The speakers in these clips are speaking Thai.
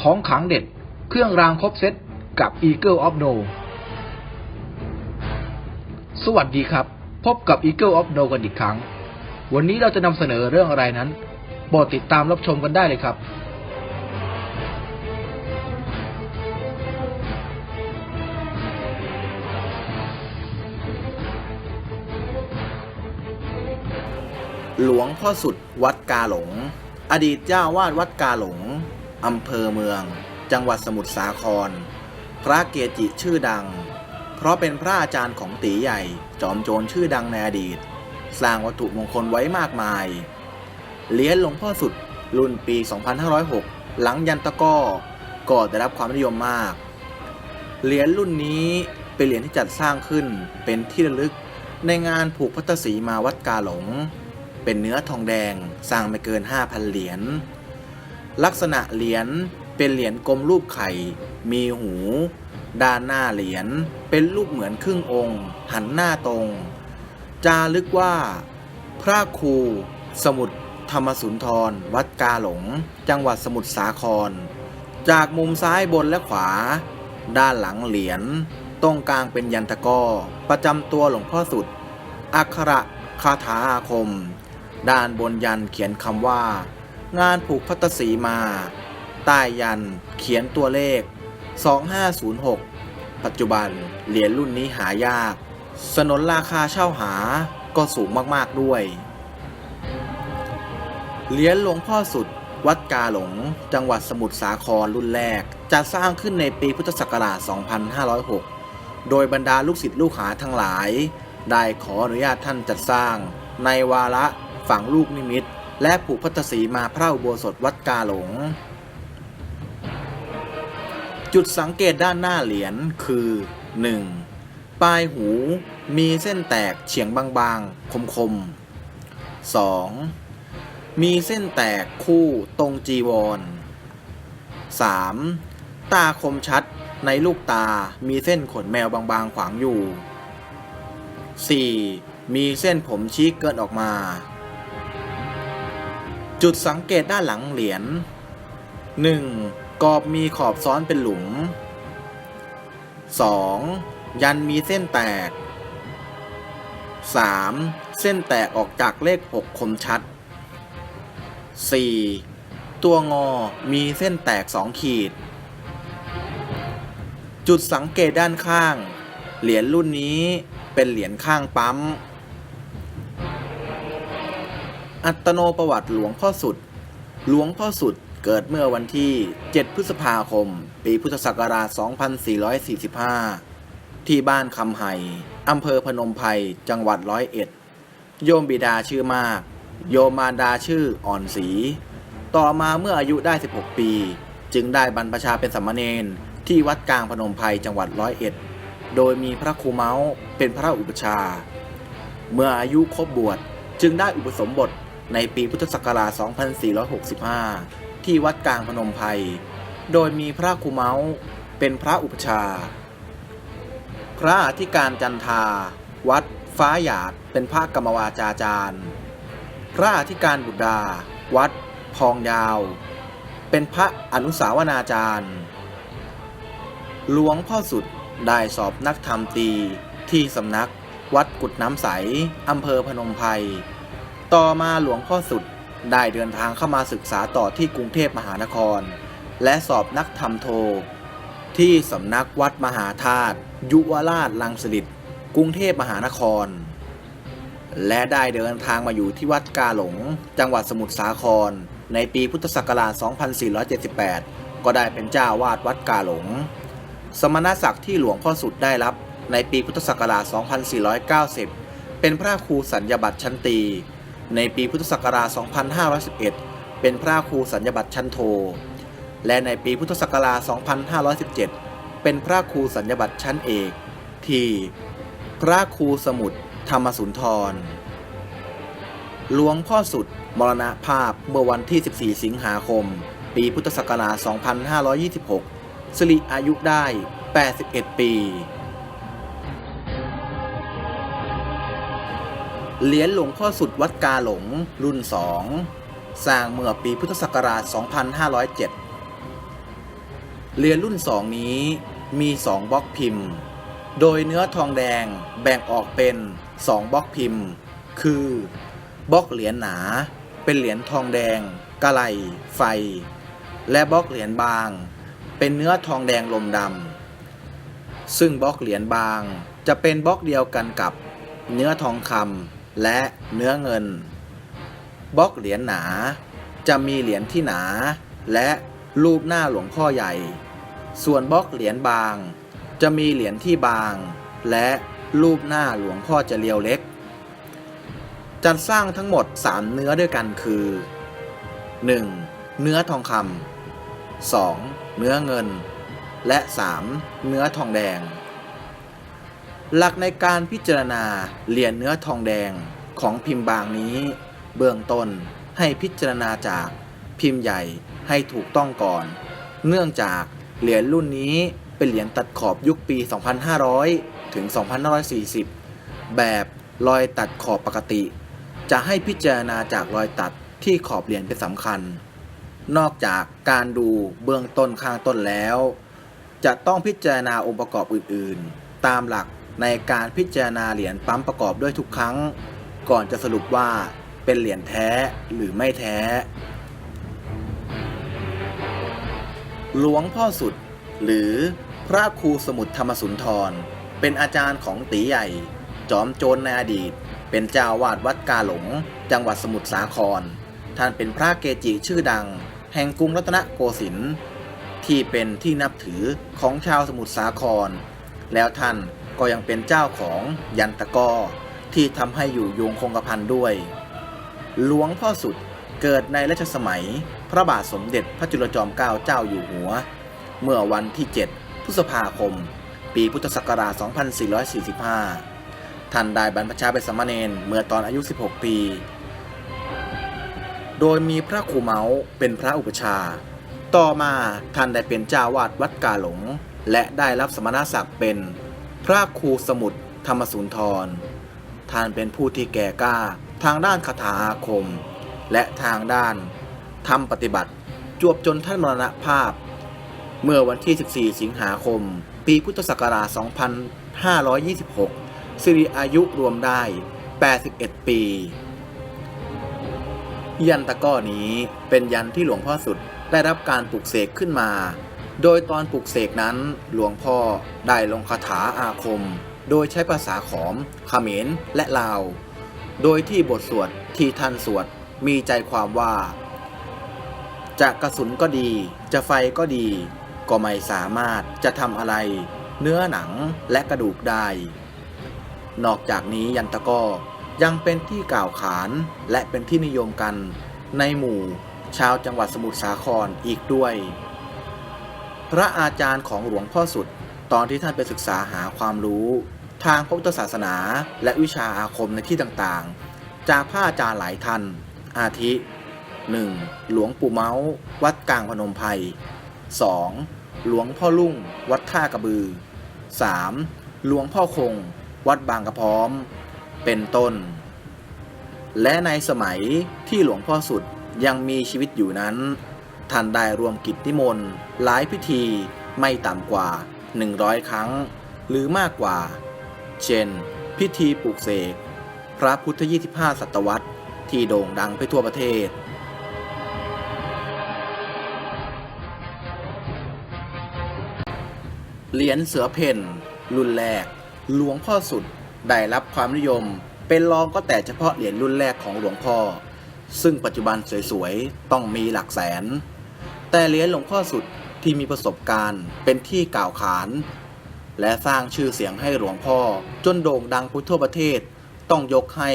ของขังเด็ด เครื่องรางครบเซตกับ Eagle of No สวัสดีครับ พบกับ Eagle of No กันอีกครั้ง วันนี้เราจะนำเสนอเรื่องอะไรนั้นโปรดติดตามรับชมกันได้เลยครับหลวงพ่อสุดวัดกาหลง อดีตเจ้าวาดวัดกาหลง อำเภอเมือง จังหวัดสมุทรสาคร พระเกจิชื่อดัง เพราะเป็นพระอาจารย์ของตีใหญ่ จอมโจรชื่อดังในอดีต สร้างวัตถุมงคลไว้มากมายเหรียญหลวงพ่อสุดรุ่นปี 2506 หลังยันตะก้อก็ได้รับความนิยมมาก เหรียญรุ่นนี้เป็นเหรียญที่จัดสร้างขึ้นเป็นที่ระลึกในงานผูกพัตตสีมาวัดกาหลง เป็นเนื้อทองแดงสร้างไม่เกิน 5,000 เหรียญ ลักษณะเหรียญเป็นเหรียญกลมรูปไข่ มีหู ด้านหน้าเหรียญเป็นรูปเหมือนครึ่งองค์ หันหน้าตรง จารึกว่า พระครู สมุทรธรรมสุนทร วัดกาหลง จังหวัดสมุทรสาคร จากมุมซ้ายบนและขวา ด้านหลังเหรียญตรงกลางเป็นยันตะก้อประจำตัวหลวงพ่อสุด อักขระคาถาอาคม ด้านบนยันเขียนคำว่า งานผูกพัตตสีมาใต้ยันเขียนตัวเลข 2506 ปัจจุบันเหรียญรุ่นนี้หายาก สนนราคาเช่าหาก็สูงมากๆด้วย เหรียญหลวงพ่อสุดวัดกาหลง จังหวัดสมุทรสาครรุ่นแรกจะสร้างขึ้นในปีพุทธศักราช 2506 โดยบรรดาลูกศิษย์ลูกหาทั้งหลาย ได้ขออนุญาตท่านจัดสร้างในวาระฝังลูกนิมิต และผูกพัตตสีมาพระอุโบสถวัดกาหลง จุดสังเกตด้านหน้าเหรียญคือ 1. ปลายหูมีเส้นแตกเฉียงบางๆ คมๆ 2. มีเส้นแตกคู่ตรงจีวร 3. ตาคมชัดในลูกตามีเส้นขนแมวบางๆ ขวางอยู่ 4. มีเส้นผมชี้เกินออกมา จุดสังเกตด้านหลังเหรียญ 1. กรอบมีขอบซ้อนเป็นหลุม 2. ยันมีเส้นแตก 3. เส้นแตกออกจากเลข 6 คมชัด 4. ตัวงอมีเส้นแตก 2 ขีด จุดสังเกตด้านข้าง เหรียญรุ่นนี้เป็นเหรียญข้างปั๊ม อัตโนประวัติหลวงพ่อสุด หลวงพ่อสุดเกิดเมื่อวันที่ 7 พฤษภาคม ปีพุทธศักราช 2445 ที่บ้านคำไห่อำเภอพนมไพรจังหวัดร้อยเอ็ด โยมบิดาชื่อมาก โยมมารดาชื่ออ่อนศรีต่อมาเมื่ออายุได้ 16 ปี จึงได้บรรพชาเป็นสามเณรที่วัดกลางพนมไพรจังหวัดร้อยเอ็ด โดยมีพระครูเมาส์เป็นพระอุปชา เมื่ออายุครบบวชจึงได้อุปสมบท ในปีพุทธศักราช 2465 ที่วัดกลางพนมไพร โดยมีพระครูเมาส์เป็นพระอุปชา พระอธิการจันทา วัดฟ้าหยาดเป็นพระกรรมวาจาจารย์ พระอธิการบุตรดา วัดพองยาว เป็นพระอนุสาวนาจารย์ หลวงพ่อสุดได้สอบนักธรรมตีที่สำนักวัดกุดน้ำใสอำเภอพนมไพร ต่อมาหลวงพ่อสุดได้เดินทางเข้ามาศึกษาต่อที่กรุงเทพมหานคร และสอบนักธรรมโท ที่สำนักวัดมหาธาตุยุวราชลังสิตกรุงเทพมหานคร และได้เดินทางมาอยู่ที่วัดกาหลง จังหวัดสมุทรสาคร ในปีพุทธศักราช 2478 ก็ได้เป็นเจ้าวาดวัดกาหลง สมณศักดิ์ที่หลวงพ่อสุดได้รับในปีพุทธศักราช 2490 เป็นพระครูสัญญบัตรชั้นตี ในปีพุทธศักราช 2511 เป็นพระครูสัญญบัตรชั้นโท และในปีพุทธศักราช 2517 เป็นพระครูสัญญบัตรชั้นเอก ที่ พระครูสมุทรธรรมสุนทร หลวงพ่อสุดมรณภาพเมื่อวันที่ 14 สิงหาคม ปีพุทธศักราช 2526 สิริอายุได้ 81 ปี เหรียญหลวงพ่อสุดวัดกาหลง รุ่น 2 สร้างเมื่อปีพุทธศักราช 2507 เหรียญรุ่น 2 นี้มี 2 บล็อกพิมพ์ โดยเนื้อทองแดงแบ่งออกเป็น 2 บล็อกพิมพ์ คือบล็อกเหรียญหนา เป็นเหรียญทองแดง กะไหลไฟ และบล็อกเหรียญบาง เป็นเนื้อทองแดงลมดำซึ่งบล็อกเหรียญบางจะเป็นบล็อกเดียวกันกับเนื้อทองคำ และเนื้อเงิน บล็อกเหรียญหนา จะมีเหรียญที่หนา และรูปหน้าหลวงพ่อใหญ่ ส่วนบล็อกเหรียญบาง จะมีเหรียญที่บาง และรูปหน้าหลวงพ่อจะเรียวเล็ก จัดสร้างทั้งหมด 3 เนื้อด้วยกันคือ 1. เนื้อทองคำ 2. เนื้อเงิน และ 3. เนื้อทองแดง หลักในการพิจารณาเหรียญเนื้อทองแดงของพิมพ์บางนี้ เบื้องต้นให้พิจารณาจากพิมพ์ใหญ่ให้ถูกต้องก่อน เนื่องจากเหรียญรุ่นนี้เป็นเหรียญตัดขอบยุคปี 2500 ถึง 2540 แบบรอยตัดขอบปกติ จะให้พิจารณาจากรอยตัดที่ขอบเหรียญเป็นสำคัญ นอกจากการดูเบื้องต้นข้างต้นแล้ว จะต้องพิจารณาองค์ประกอบอื่น ๆ ตามหลัก ในการพิจารณาเหรียญปั๊มประกอบด้วยทุกครั้ง ก่อนจะสรุปว่าเป็นเหรียญแท้หรือไม่แท้ หลวงพ่อสุด หรือพระครูสมุทรธรรมสุนทร เป็นอาจารย์ของตีใหญ่ จอมโจรในอดีต เป็นเจ้าวาดวัดกาหลง จังหวัดสมุทรสาคร ท่านเป็นพระเกจิชื่อดัง แห่งกรุงรัตนโกสินทร์ที่เป็นที่นับถือของชาวสมุทรสาคร แล้วท่าน ก็ยังเป็นเจ้าของยันตะก้อที่ทำให้อยู่ยงคงกระพันด้วย หลวงพ่อสุดเกิดในรัชสมัย พระบาทสมเด็จพระจุลจอมเกล้าเจ้าอยู่หัว เมื่อวันที่ 7 พฤษภาคม ปีพุทธศักราช 2445 ท่านได้บรรพชาเป็นสามเณรเมื่อตอนอายุ 16 ปี โดยมีพระครูเมาส์เป็นพระอุปชา ต่อมาท่านได้เป็นเจ้าวาดวัดกาหลง และได้รับสมณศักดิ์เป็น พระครูสมุทรธรรมสุนทร ท่านเป็นผู้ที่แก่กล้าทางด้านคาถาอาคม และทางด้านทำปฏิบัติจวบจนท่านมรณภาพ เมื่อวันที่ 14 สิงหาคม ปีพุทธศักราช 2526 สิริอายุรวมได้ 81 ปี ยันตะก้อนี้เป็นยันที่หลวงพ่อสุดได้รับการปลุกเสกขึ้นมา โดยตอนปลุกเสกนั้นหลวงพ่อได้ลงคาถาอาคม โดยใช้ภาษาขอมเขมรและลาว โดยที่บทสวดที่ท่านสวดมีใจความว่าจะกระสุนก็ดี จะไฟก็ดี ก็ไม่สามารถจะทำอะไร เนื้อหนังและกระดูกได้ นอกจากนี้ยันตะก้อยังเป็นที่กล่าวขานและเป็นที่นิยมกันในหมู่ชาวจังหวัดสมุทรสาครอีกด้วย พระอาจารย์ของหลวงพ่อสุด ตอนที่ท่านไปศึกษาหาความรู้ ทางพระพุทธศาสนา และวิชาอาคมในที่ต่างๆ จากพระอาจารย์หลายท่าน อาทิ 1. หลวงปู่เมาส์วัดกลางพนมไพร 2. หลวงพ่อลุ่ง วัดท่ากระบือ 3. หลวงพ่อคง วัดบางกระพร้อม เป็นต้น และในสมัยที่หลวงพ่อสุดยังมีชีวิตอยู่นั้น ท่านได้รวมกิจนิมนต์หลายพิธีไม่ต่ำกว่า 100 ครั้ง หรือมากกว่า เช่น พิธีปลูกเสก พระพุทธ 25 ศตวรรษ ที่โด่งดังไปทั่วประเทศเหรียญเสือเพ่นรุ่นแรก หลวงพ่อสุดได้รับความนิยม เป็นรองก็แต่เฉพาะเหรียญรุ่นแรกของหลวงพ่อ ซึ่งปัจจุบันสวยๆ ต้องมีหลักแสน แต่เหรียญหลวงพ่อสุดที่มีประสบการณ์เป็นที่กล่าวขาน และสร้างชื่อเสียงให้หลวงพ่อ จนโด่งดังไปทั่วประเทศ ต้องยกให้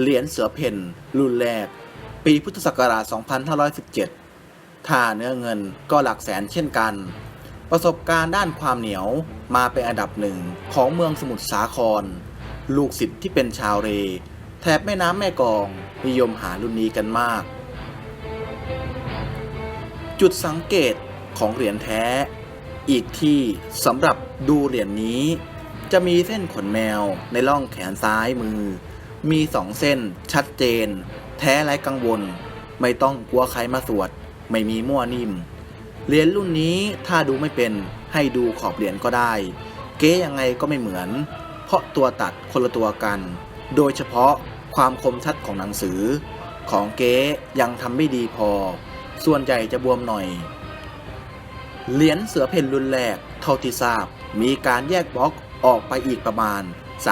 เหรียญเสือเพ่นรุ่นแรก ปีพุทธศักราช 2517 ถ้าเนื้อเงินก็หลักแสนเช่นกัน ประสบการณ์ด้านความเหนียวมาเป็นอันดับหนึ่งของเมืองสมุทรสาคร ลูกศิษย์ที่เป็นชาวเร แถบแม่น้ำแม่กองนิยมหารุ่นนี้กันมาก จุดสังเกตของเหรียญแท้ อีกที่สำหรับดูเหรียญนี้ จะมีเส้นขนแมวในร่องแขนซ้ายมือ มีสองเส้นชัดเจน แท้ไร้กังวล ไม่ต้องกลัวใครมาสวด ไม่มีมั่วนิ่ม เหรียญรุ่นนี้ถ้าดูไม่เป็นให้ดูขอบเหรียญก็ได้ เก๊ยังไงก็ไม่เหมือน เพราะตัวตัดคนละตัวกัน โดยเฉพาะความคมชัดของหนังสือ ของเก๊ยังทำไม่ดีพอ ส่วนใหญ่จะบวมหน่อย เหรียญเสือเพ่นรุ่นแรกเท่าที่ทราบ มีการแยกบล็อกออกไปอีกประมาณ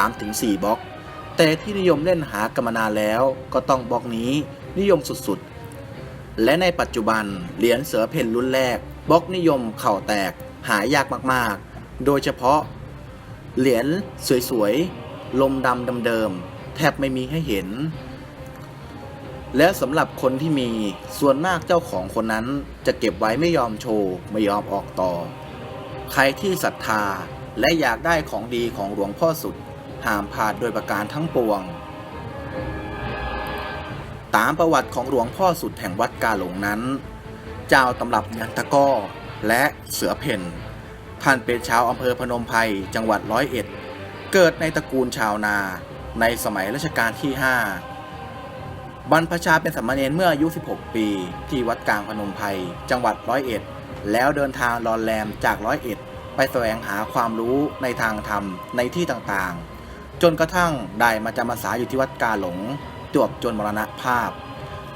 3-4 บล็อก แต่ที่นิยมเล่นหากันมานานแล้วก็ต้องบล็อกนี้นิยมสุดๆ และในปัจจุบันเหรียญเสือเพ่นรุ่นแรกบล็อกนิยมเข่าแตกหายากมากๆ โดยเฉพาะ เหรียญสวยๆ ลมดำเดิมๆแทบไม่มีให้เห็น และสำหรับคนที่มีส่วนมากเจ้าของคนนั้นจะเก็บไว้ไม่ยอมโชว์ ไม่ยอมออกต่อ ใครที่ศรัทธาและอยากได้ของดีของหลวงพ่อสุดห้ามพลาดโดยประการทั้งปวง ตามประวัติของหลวงพ่อสุดแห่งวัดกาหลงนั้น เจ้าตำรับยันตะก้อและเสือเพ่นท่านเป็นชาวอำเภอพนมไพรจังหวัดร้อยเอ็ด เกิดในตระกูลชาวนา ในสมัยรัชกาลที่ 5 บรรพชาเป็นสามเณรเมื่ออายุ 16 ปี ที่วัดกลางพนมไพรจังหวัดร้อยเอ็ด แล้วเดินทางรอนแรมจากร้อยเอ็ด ไปแสวงหาความรู้ในทางธรรมในที่ต่างๆ จนกระทั่งได้มาจำพรรษาอยู่ที่วัดกาหลงจวบจนมรณภาพ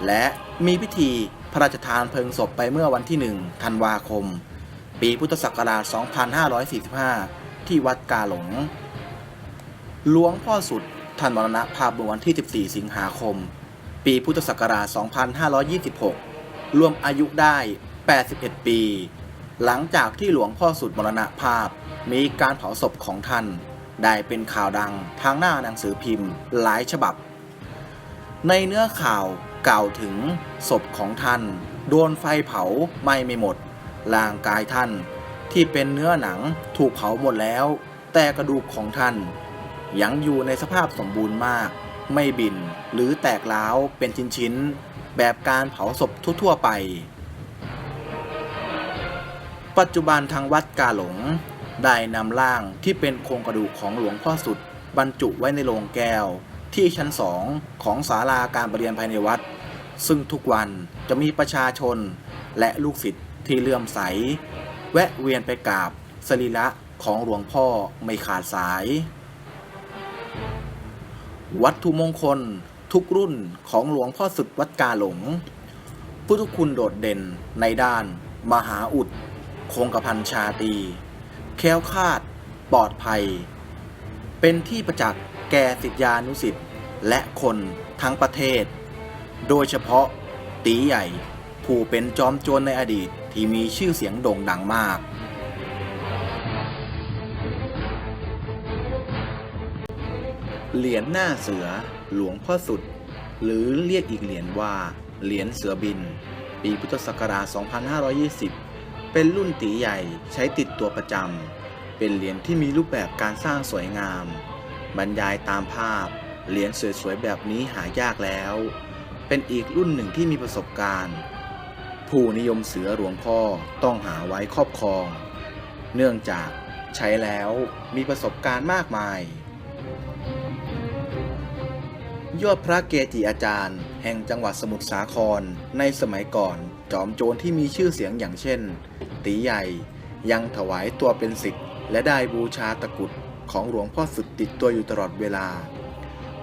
และมีพิธีพระราชทานเพลิงศพไปเมื่อวันที่ 1 ธันวาคม ปีพุทธศักราช 2545 ที่วัดกาหลง หลวงพ่อสุดท่านมรณภาพเมื่อวันที่ 14 สิงหาคม ปีพุทธศักราช 2526 รวมอายุได้ 81 ปี หลังจากที่หลวงพ่อสุดมรณภาพ มีการเผาศพของท่าน ได้เป็นข่าวดังทางหน้าหนังสือพิมพ์หลายฉบับ ในเนื้อข่าวกล่าวถึงศพของท่าน โดนไฟเผาไหม้ไม่หมดร่างกายท่านที่เป็นเนื้อหนังถูกเผาหมดแล้ว แต่กระดูกของท่านยังอยู่ในสภาพสมบูรณ์มาก ไม่บินหรือแตกร้าวเป็นชิ้นๆ แบบการเผาศพทั่วๆไป ปัจจุบันทางวัดกาหลง ได้นำร่างที่เป็นโครงกระดูกของหลวงพ่อสุด บรรจุไว้ในโลงแก้ว ที่ชั้นสองของศาลาการประเรียนภายในวัด ซึ่งทุกวันจะมีประชาชนและลูกศิษย์ที่เลื่อมใส แวะเวียนไปกราบสรีระของหลวงพ่อไม่ขาดสาย วัตถุมงคล ทุกรุ่นของหลวงพ่อสุดวัดกาหลง พุทธคุณโดดเด่นในด้าน มหาอุด คงกระพันชาตีแค้วคาด ปลอดภัย เป็นที่ประจักษ์แก่สิทธิานุสิทธิ์และคนทั้งประเทศ โดยเฉพาะตีใหญ่ ผู้เป็นจอมโจรในอดีตที่มีชื่อเสียงโด่งดังมาก เหรียญหน้าเสือหลวงพ่อสุด หรือเรียกอีกเหรียญว่า เหรียญเสือบิน ปีพุทธศักราช 2520 เป็นรุ่นตีใหญ่ใช้ติดตัวประจำ เป็นเหรียญที่มีรูปแบบการสร้างสวยงาม บรรยายตามภาพ เหรียญสวยๆแบบนี้หายากแล้ว เป็นอีกรุ่นหนึ่งที่มีประสบการณ์ ผู้นิยมเสือหลวงพ่อต้องหาไว้ครอบครอง เนื่องจากใช้แล้วมีประสบการณ์มากมาย ยอดพระเกจิอาจารย์ แห่งจังหวัดสมุทรสาคร ในสมัยก่อน จอมโจรที่มีชื่อเสียงอย่างเช่น ตีใหญ่ ยังถวายตัวเป็นศิษย์และได้บูชาตะกุดของหลวงพ่อสุดติดตัวอยู่ตลอดเวลา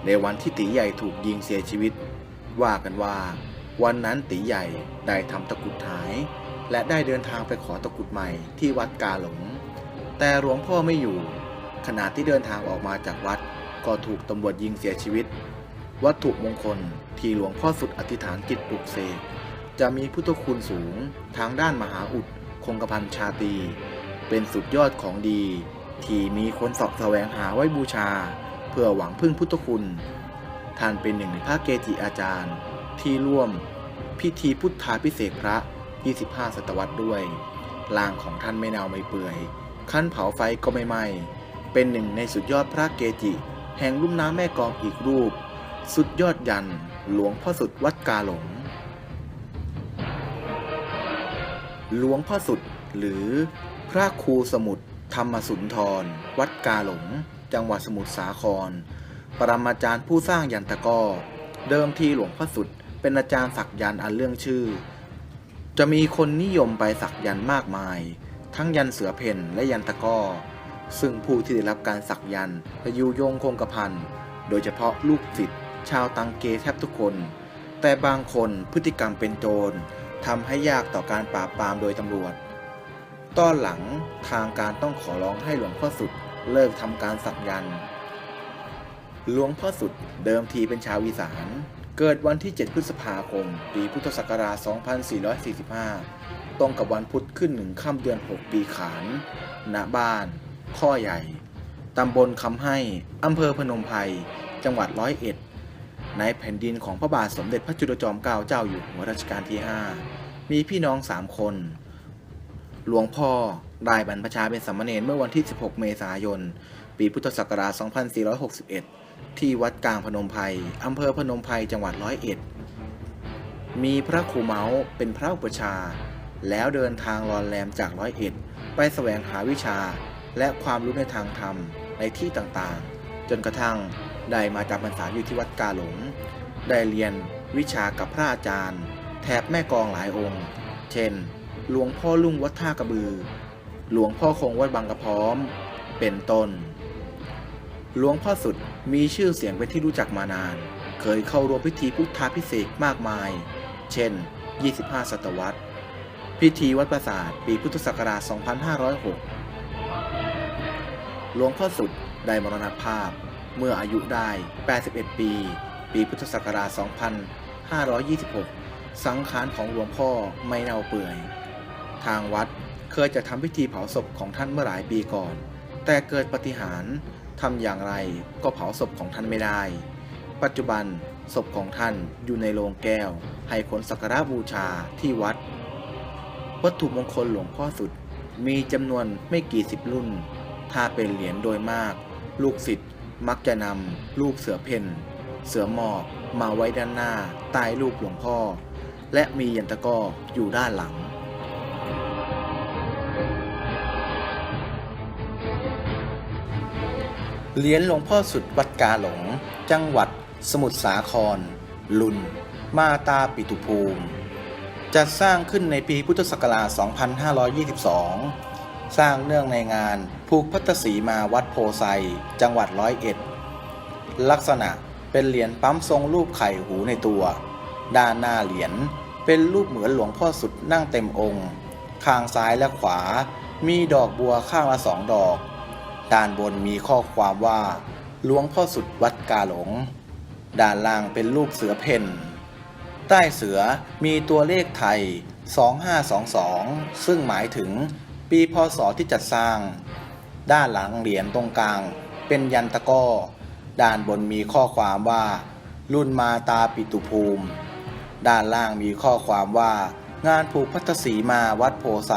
ในวันที่ตีใหญ่ถูกยิงเสียชีวิต ว่ากันว่า วันนั้นตีใหญ่ได้ทำตะกุดหาย และได้เดินทางไปขอตะกุดใหม่ที่วัดกาหลง แต่หลวงพ่อไม่อยู่ ขณะที่เดินทางออกมาจากวัด ก็ถูกตำรวจยิงเสียชีวิต วัตถุมงคลที่หลวงพ่อสุดอธิษฐานจิตปลุกเสกจะมีพุทธคุณสูงทางด้านมหาอุดคงกระพันชาตี เป็นสุดยอดของดี ที่มีคนสอบแสวงหาไว้บูชา เพื่อหวังพึ่งพุทธคุณ ท่านเป็นหนึ่งในพระเกจิอาจารย์ ที่ร่วมพิธีพุทธาพิเศษพระ 25 ศตวรรษด้วยร่างของท่านไม่เน่าไม่เปื่อยขั้นเผาไฟก็ไม่ไหม้เป็นหนึ่งในสุดยอดพระเกจิ แห่งลุ่มน้ำแม่กองอีกรูป สุดยอดยันหลวงพ่อสุดวัดกาหลง หลวงพ่อสุดหรือพระครูสมุทรธรรมสุนทร วัดกาหลง จังหวัดสมุทรสาคร ปรมาจารย์ผู้สร้างยันตะก้อ เดิมทีหลวงพ่อสุดเป็นอาจารย์สักยันต์อันเรื่องชื่อ จะมีคนนิยมไปสักยันต์มากมาย ทั้งยันเสือเพ่นและยันตะก้อ ซึ่งผู้ที่ได้รับการสักยันต์จะอยู่โยงคงกระพันโดยเฉพาะลูกศิษย์ ชาวตังเกแทบทุกคน แต่บางคนพฤติกรรมเป็นโจรทำให้ยากต่อการปราบปรามโดยตำรวจ ตอนหลังทางการต้องขอร้องให้หลวงพ่อสุดเลิกทำการสักยันหลวงพ่อสุดเดิมทีเป็นชาวอีสาน เกิดวันที่ 7 พฤษภาคม ปีพุทธศักราช 2445 ตรงกับวันพุธขึ้นหนึ่งค่ำเดือน 6 ปีขานณบ้าน ข้อใหญ่ ตำบลคำให้ อำเภอพนมไพรจังหวัดร้อยเอ็ด ในแผ่นดินของพระบาทสมเด็จพระจุลจอมเกล้าเจ้าอยู่หัวรัชกาลที่ 5 มีพี่น้อง 3 คน หลวงพ่อได้บรรพชาเป็นสามเณรเมื่อวันที่ 16 เมษายน ปีพุทธศักราช 2461 ที่วัดกลางพนมไพรอำเภอพนมไพรจังหวัดร้อยเอ็ด มีพระครูเมาส์เป็นพระอุปชา แล้วเดินทางรอนแรมจากร้อยเอ็ด ไปแสวงหาวิชาและความรู้ในทางธรรมในที่ต่างๆ จนกระทั่ง ได้มาจำพรรษาอยู่ที่วัดกาหลง ได้เรียนวิชากับพระอาจารย์ แถบแม่กองหลายองค์ เช่น หลวงพ่อลุ่งวัดท่ากระบือ หลวงพ่อคงวัดบางกระพร้อม เป็นต้น หลวงพ่อสุดมีชื่อเสียงเป็นที่รู้จักมานาน เคยเข้าร่วมพิธีพุทธาพิเศษมากมาย เช่น 25 ศตวรรษ พิธีวัดประสาทปีพุทธศักราช 2506 หลวงพ่อสุดได้มรณภาพ เมื่ออายุได้ 81 ปี ปีพุทธศักราช 2526 สังขารของหลวงพ่อไม่เน่าเปื่อย ทางวัดเคยจะทำพิธีเผาศพของท่านเมื่อหลายปีก่อน แต่เกิดปฏิหารทำอย่างไรก็เผาศพของท่านไม่ได้ ปัจจุบันศพของท่านอยู่ในโลงแก้ว ให้คนสักการะบูชาที่วัด วัตถุมงคลหลวงพ่อสุดมีจำนวนไม่กี่สิบรุ่น ถ้าเป็นเหรียญโดยมาก ลูกศิษย์ มักจะนำลูกเสือเพ่น เสือหมอบมาไว้ด้านหน้าใต้รูปหลวงพ่อ และมียันตะก้ออยู่ด้านหลัง เหรียญหลวงพ่อสุดวัดกาหลง จังหวัดสมุทรสาคร ลุน มาตาปิตุภูมิ จัดสร้างขึ้นในปีพุทธศักราช 2522 สร้างเนื่องในงานผูกพัตตสีมาวัดโพไซจังหวัดร้อยเอ็ด ลักษณะเป็นเหรียญปั๊มทรงรูปไข่หูในตัว ด้านหน้าเหรียญเป็นรูปเหมือนหลวงพ่อสุดนั่งเต็มองค์ ข้างซ้ายและขวา มีดอกบัวข้างละสองดอก ด้านบนมีข้อความว่าหลวงพ่อสุดวัดกาหลง ด้านล่างเป็นรูปเสือเพ่น ใต้เสือมีตัวเลขไทย 2522 ซึ่งหมายถึง ปีพศที่จัดสร้าง ด้านหลังเหรียญตรงกลาง เป็นยันตะก้อ ด้านบนมีข้อความว่า รุ่นมาตาปิตุภูมิ ด้านล่างมีข้อความว่า งานผูกพัทธสีมาวัดโพไซ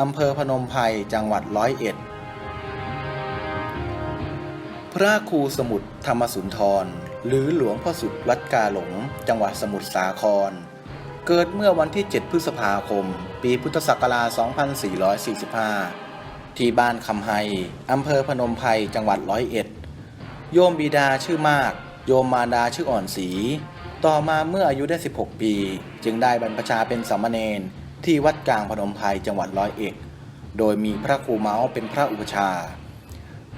อำเภอพนมไพรจังหวัดร้อยเอ็ด พระครูสมุทรธรรมสุนทร หรือหลวงพ่อสุดวัดกาหลง จังหวัดสมุทรสาคร เกิดเมื่อวันที่ 7 พฤษภาคม ปีพุทธศักราช 2445 ที่บ้านคำไฮอำเภอพนมไพรจังหวัดร้อยเอ็ด โยมบิดาชื่อมาก โยมมารดาชื่ออ่อนศรีต่อมาเมื่ออายุได้ 16 ปี จึงได้บรรพชาเป็นสามเณรที่วัดกลางพนมไพรจังหวัดร้อยเอ็ด โดยมีพระครูเมาส์เป็นพระอุปชา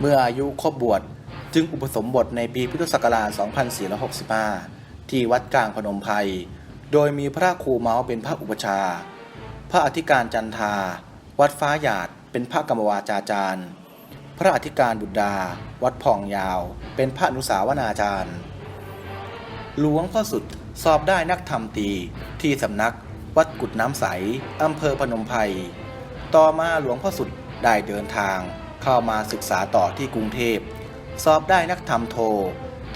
เมื่ออายุครบบวชจึงอุปสมบทในปีพุทธศักราช 2465 ที่วัดกลางพนมไพร โดยมีพระครูเมาส์เป็นพระอุปชา ระอธิการจันทา วัดฟ้าหยาด เป็นพระกรรมวาจาจารย์ พระอธิการบุตรดา วัดผ่องยาว เป็นพระอนุสาวนาจารย์ หลวงพ่อสุดสอบได้นักธรรมตีที่สำนัก วัดกุดน้ำใส อำเภอพนมไพร ต่อมาหลวงพ่อสุดได้เดินทาง เข้ามาศึกษาต่อที่กรุงเทพ สอบได้นักธรรมโท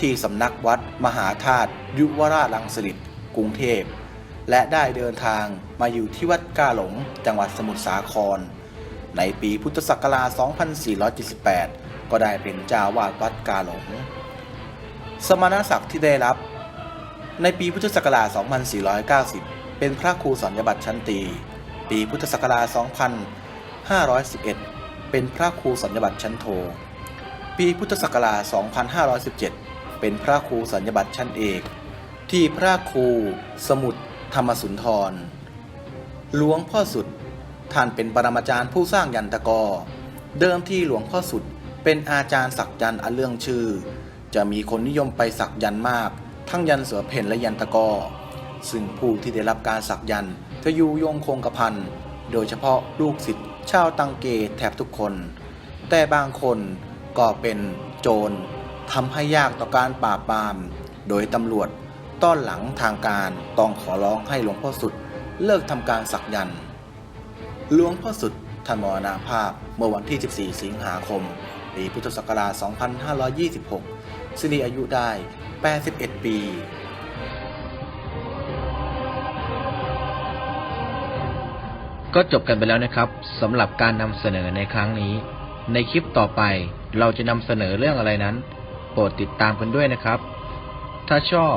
ที่สำนักวัดมหาธาตุยุวราชลังสฤษกรุงเทพ และได้เดินทางมาอยู่ที่วัดกาหลง จังหวัดสมุทรสาคร ในปีพุทธศักราช 2478 ก็ได้เป็นเจ้าวาดวัดกาหลง สมณศักดิ์ที่ได้รับ ในปีพุทธศักราช 2490 เป็นพระครูสัญญบัตรชั้นตี ปีพุทธศักราช 2511 เป็นพระครูสัญญบัตรชั้นโท ปีพุทธศักราช 2517 เป็นพระครูสัญญบัตรชั้นเอก ที่พระครูสมุทร ธรรมสุนทร หลวงพ่อสุด ท่านเป็นปรมาจารย์ผู้สร้างยันตะกอเดิมที่หลวงพ่อสุดเป็นอาจารย์สักยันต์อันเรื่องชื่อ จะมีคนนิยมไปสักยันต์มาก ทั้งยันเสือเพ่นและยันตะกอ ซึ่งผู้ที่ได้รับการสักยันต์จะอยู่ยงคงกระพันโดยเฉพาะลูกศิษย์ชาวตังเกแทบทุกคน แต่บางคนก็เป็นโจรทำให้ยากต่อการปราบปราม โดยตำรวจ ต้อนหลังทางการต้องขอร้องให้หลวงพ่อสุดเลิกทำการสักยันต์หลวงพ่อสุดท่านมรณภาพเมื่อวันที่ 14 สิงหาคม ปีพุทธศักราช 2526 สิริอายุได้ 81 ปีก็จบกันไปแล้วนะครับสำหรับการนำเสนอในครั้งนี้ ในคลิปต่อไปเราจะนำเสนอเรื่องอะไรนั้น โปรดติดตามกันด้วยนะครับ ถ้าชอบ